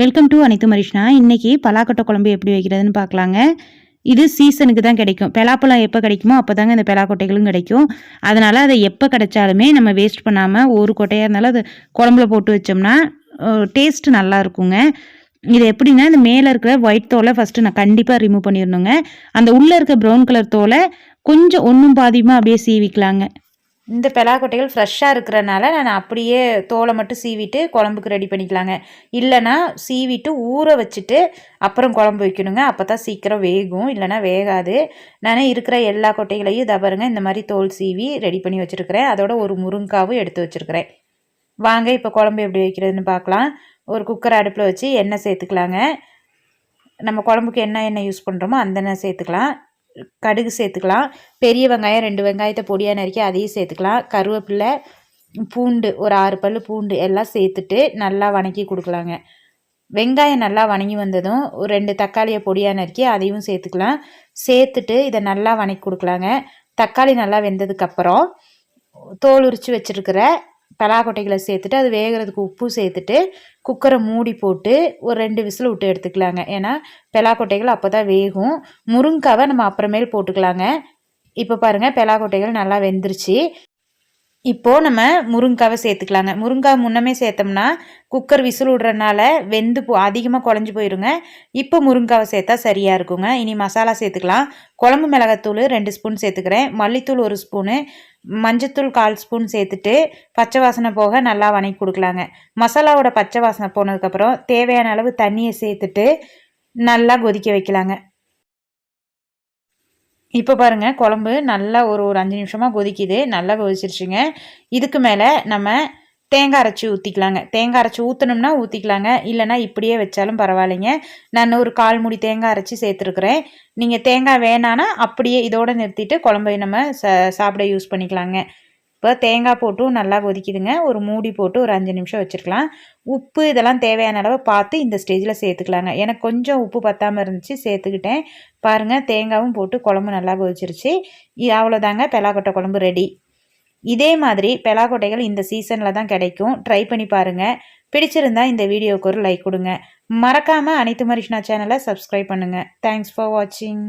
Welcome to அனைத்து மரிஷ்னா. இன்னைக்கு பலாக்கொட்டை குழம்பு எப்படி வைக்கிறதுன்னு பார்க்கலாங்க. இது சீசனுக்கு தான் கிடைக்கும். பெலாப்பழம் எப்போ கிடைக்குமோ அப்போ தாங்க இந்த பெலாக்கொட்டைகளும் கிடைக்கும். அதனால் அதை எப்போ கிடைச்சாலுமே நம்ம வேஸ்ட் பண்ணாமல் ஒரு கொட்டையாக இருந்தாலும் அது குழம்புல போட்டு வச்சோம்னா டேஸ்ட் நல்லா இருக்குங்க. இது எப்படின்னா இந்த மேலே இருக்கிற ஒயிட் தோலை ஃபஸ்ட்டு நான் கண்டிப்பாக ரிமூவ் பண்ணிடணுங்க. அந்த உள்ளே இருக்க ப்ரௌன் கலர் தோலை கொஞ்சம் ஒன்றும் பாதியமாக அப்படியே சீவிக்கலாங்க. இந்த பெலாக்கொட்டைகள் ஃப்ரெஷ்ஷாக இருக்கிறனால நான் அப்படியே தோலை மட்டும் சீவிட்டு குழம்புக்கு ரெடி பண்ணிக்கலாங்க. இல்லைனா சீவிட்டு ஊற வச்சுட்டு அப்புறம் குழம்பு வைக்கணுங்க. அப்போ தான் சீக்கிரம் வேகும். இல்லைனா வேகாது. நான் இருக்கிற எல்லா கொட்டைகளையும் இதை பாருங்க இந்த மாதிரி தோல் சீவி ரெடி பண்ணி வச்சுருக்கிறேன். அதோட ஒரு முருங்காவும் எடுத்து வச்சுருக்கிறேன். வாங்க இப்போ குழம்பு எப்படி வைக்கிறதுன்னு பார்க்கலாம். ஒரு குக்கர் அடுப்பில் வச்சு எண்ணெய் சேர்த்துக்கலாங்க. நம்ம குழம்புக்கு என்ன எண்ணெய் யூஸ் பண்ணுறோமோ அந்த எண்ணெய் சேர்த்துக்கலாம். கடுகு சேர்த்துக்கலாம். பெரிய வெங்காயம் ரெண்டு வெங்காயத்தை பொடியாக நறுக்கி அதையும் சேர்த்துக்கலாம். கருவேப்பிலை பூண்டு ஒரு ஆறு பல் பூண்டு எல்லாம் சேர்த்துட்டு நல்லா வணக்கி கொடுக்கலாங்க. வெங்காயம் நல்லா வணங்கி வந்ததும் ஒரு ரெண்டு தக்காளியை பொடியாக நறுக்கி அதையும் சேர்த்துக்கலாம். சேர்த்துட்டு இதை நல்லா வணக்கி கொடுக்கலாங்க. தக்காளி நல்லா வெந்ததுக்கப்புறம் தோல் உரித்து வச்சுருக்கிற பலாக்கொட்டைகளை சேர்த்துட்டு அது வேகிறதுக்கு உப்பு சேர்த்துட்டு குக்கரை மூடி போட்டு ஒரு ரெண்டு விசில் விட்டு எடுத்துக்கலாங்க. ஏன்னா பலாக்கொட்டைகள் அப்போ தான் வேகும். முருங்காவை நம்ம அப்புறமேல் போட்டுக்கலாங்க. இப்போ பாருங்கள் பலாக்கொட்டைகள் நல்லா வெந்துருச்சு. இப்போது நம்ம முருங்காவை சேர்த்துக்கலாங்க. முருங்காய் முன்னமே சேர்த்தோம்னா குக்கர் விசில் விடுறதுனால வெந்து போ அதிகமாக குழஞ்சி போயிருங்க. இப்போ முருங்காவை சேர்த்தா சரியாக இருக்குங்க. இனி மசாலா சேர்த்துக்கலாம். குழம்பு மிளகாத்தூள் ரெண்டு ஸ்பூன் சேர்த்துக்கிறேன். மல்லித்தூள் ஒரு ஸ்பூனு. மஞ்சத்தூள் கால் ஸ்பூன் சேர்த்துட்டு பச்சை வாசனை போக நல்லா வணக்கி கொடுக்கலாங்க. மசாலாவோட பச்சை வாசனை போனதுக்கப்புறம் தேவையான அளவு தண்ணியை சேர்த்துட்டு நல்லா கொதிக்க வைக்கலாங்க. இப்போ பாருங்கள் குழம்பு நல்லா ஒரு ஒரு அஞ்சு நிமிஷமாக கொதிக்குது நல்லா கொதிச்சிருச்சுங்க. இதுக்கு மேலே நம்ம தேங்காய் அரைச்சி ஊற்றிக்கலாங்க தேங்காய் அரைச்சி ஊற்றணும்னா ஊற்றிக்கலாங்க இல்லைனா இப்படியே வச்சாலும் பரவாயில்லைங்க. நான் ஒரு கால் மூடி தேங்காய் அரைச்சி சேர்த்துருக்குறேன். நீங்கள் தேங்காய் வேணான்னா அப்படியே இதோடு நிறுத்திட்டு குழம்பை நம்ம ச சாப்பிட யூஸ் பண்ணிக்கலாங்க. இப்போ தேங்காய் போட்டும் நல்லா கொதிக்குதுங்க. ஒரு மூடி போட்டு ஒரு அஞ்சு நிமிஷம் வச்சுருக்கலாம். உப்பு இதெல்லாம் தேவையான அளவு பார்த்து இந்த ஸ்டேஜில் சேர்த்துக்கலாங்க. எனக்கு கொஞ்சம் உப்பு பத்தாமல் இருந்துச்சு சேர்த்துக்கிட்டேன். பாருங்கள் தேங்காயும் போட்டு குழம்பு நல்லா கொதிச்சிருச்சு. அவ்வளோதாங்க. பெலாக்கொட்டை குழம்பு ரெடி இதே மாதிரி பெலாக்கொட்டைகள் இந்த சீசனில் தான் கிடைக்கும். ட்ரை பண்ணி பாருங்கள் பிடிச்சிருந்தா இந்த வீடியோவுக்கு ஒரு லைக் கொடுங்க. மறக்காமல் அனைத்து மரிஷ்னா சேனலை சப்ஸ்கிரைப் பண்ணுங்கள் தேங்க்ஸ் ஃபார் வாட்சிங்